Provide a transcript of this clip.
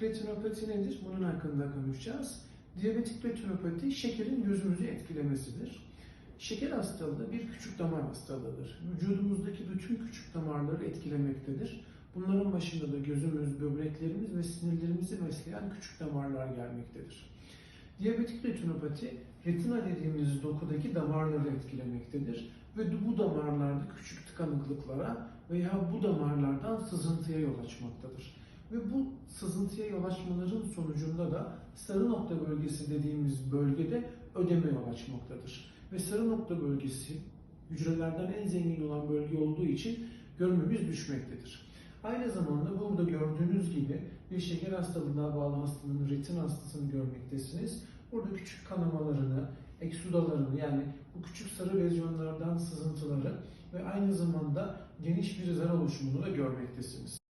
retinopati nedir? Bunun hakkında konuşacağız. Diyabetik retinopati şekerin gözümüzü etkilemesidir. Şeker hastalığı bir küçük damar hastalığıdır. Vücudumuzdaki bütün küçük damarları etkilemektedir. Bunların başında da gözümüz, böbreklerimiz ve sinirlerimizi besleyen küçük damarlar gelmektedir. Diyabetik retinopati, retina dediğimiz dokudaki damarları etkilemektedir ve bu damarlarda küçük tıkanıklıklara veya bu damarlardan sızıntıya yol açmaktadır. Ve bu sızıntıya yol açmaların sonucunda da sarı nokta bölgesi dediğimiz bölgede ödeme yol açmaktadır. Ve sarı nokta bölgesi hücrelerden en zengin olan bölge olduğu için görmemiz düşmektedir. Aynı zamanda burada gördüğünüz gibi bir şeker hastalığına bağlı hastanın retin hastasını görmektesiniz. Burada küçük kanamalarını, eksudalarını yani bu küçük sarı lezyonlardan sızıntıları ve aynı zamanda geniş bir zar oluşumunu da görmektesiniz.